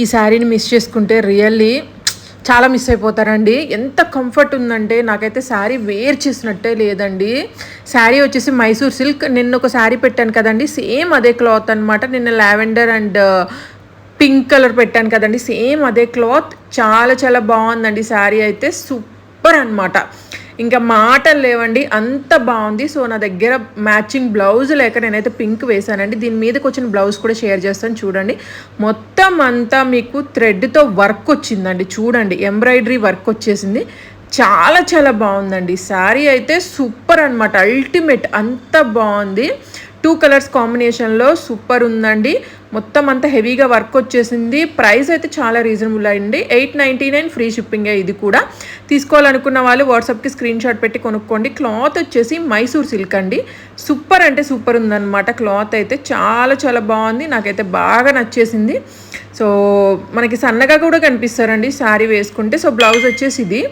ఈ శారీని మిస్ చేసుకుంటే రియల్లీ చాలా మిస్ అయిపోతారండి. ఎంత కంఫర్ట్ ఉందంటే నాకైతే శారీ వేర్ చేసినట్టే లేదండి. శారీ వచ్చేసి మైసూర్ సిల్క్. నిన్న ఒక శారీ పెట్టాను కదండి. సేమ్ అదే క్లాత్ అనమాట నిన్న lavender and uh, pink colour పెట్టాను కదండి. సేమ్ అదే క్లాత్. చాలా చాలా బాగుందండి శారీ అయితే. సూపర్ అన్నమాట. ఇంకా మాటలు లేవండి అంత బాగుంది. సో నా దగ్గర మ్యాచింగ్ బ్లౌజ్ లేక నేనైతే పింక్ వేసానండి దీని మీదకి వచ్చిన బ్లౌజ్ కూడా షేర్ చేస్తాను చూడండి. మొత్తం అంతా మీకు థ్రెడ్తో వర్క్ వచ్చిందండి. చూడండి ఎంబ్రాయిడరీ వర్క్ వచ్చేసింది. చాలా చాలా బాగుందండి. శారీ అయితే సూపర్ అనమాట అల్టిమేట్ అంత బాగుంది. టూ కలర్స్ కాంబినేషన్లో సూపర్ ఉందండి. మొత్తం అంత హెవీగా వర్క్ వచ్చేసింది. ప్రైస్ అయితే చాలా రీజనబుల్ అయింది. ఎయిట్ నైంటీ నైన్ ఫ్రీ షిప్పింగే ఇది కూడా. తీసుకోవాలనుకున్న వాళ్ళు వాట్సాప్కి స్క్రీన్ షాట్ పెట్టి కొనుక్కోండి. క్లాత్ వచ్చేసి మైసూర్ సిల్క్ అండి. సూపర్ అంటే సూపర్ ఉందన్నమాట. క్లాత్ అయితే చాలా చాలా బాగుంది. నాకైతే బాగా నచ్చేసింది. సో మనకి సన్నగా కూడా కనిపిస్తారండి. శారీ వేసుకుంటే. సో బ్లౌజ్ వచ్చేసి ఇది.